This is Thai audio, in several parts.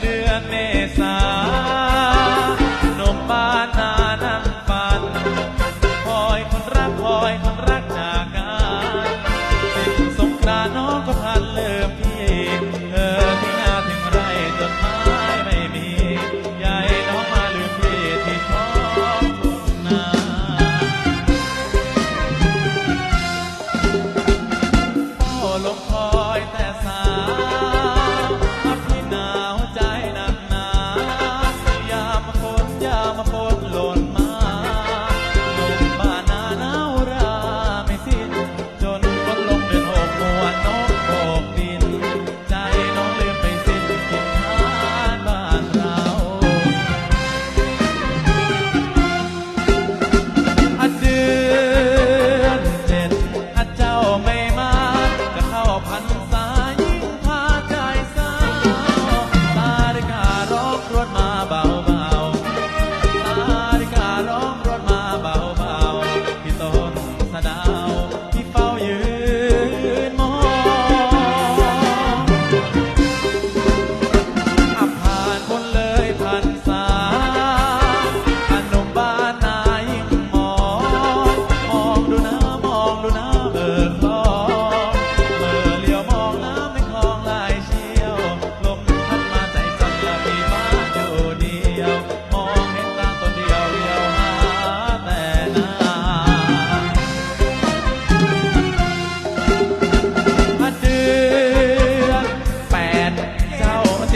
เดือนเมษา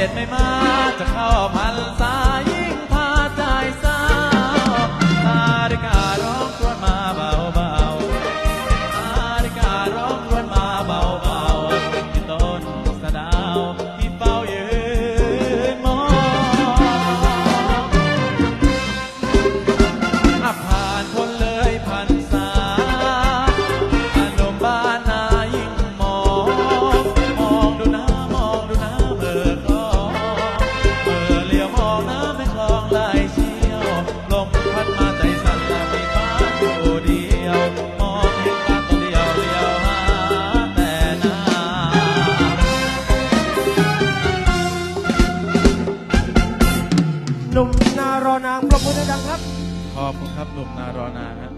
เจ็ดไม่มาจะเข้ามันษา หนุ่มนารอนางปรบมือดังครับ ขอบคุณครับหนุ่มนารอนางฮะ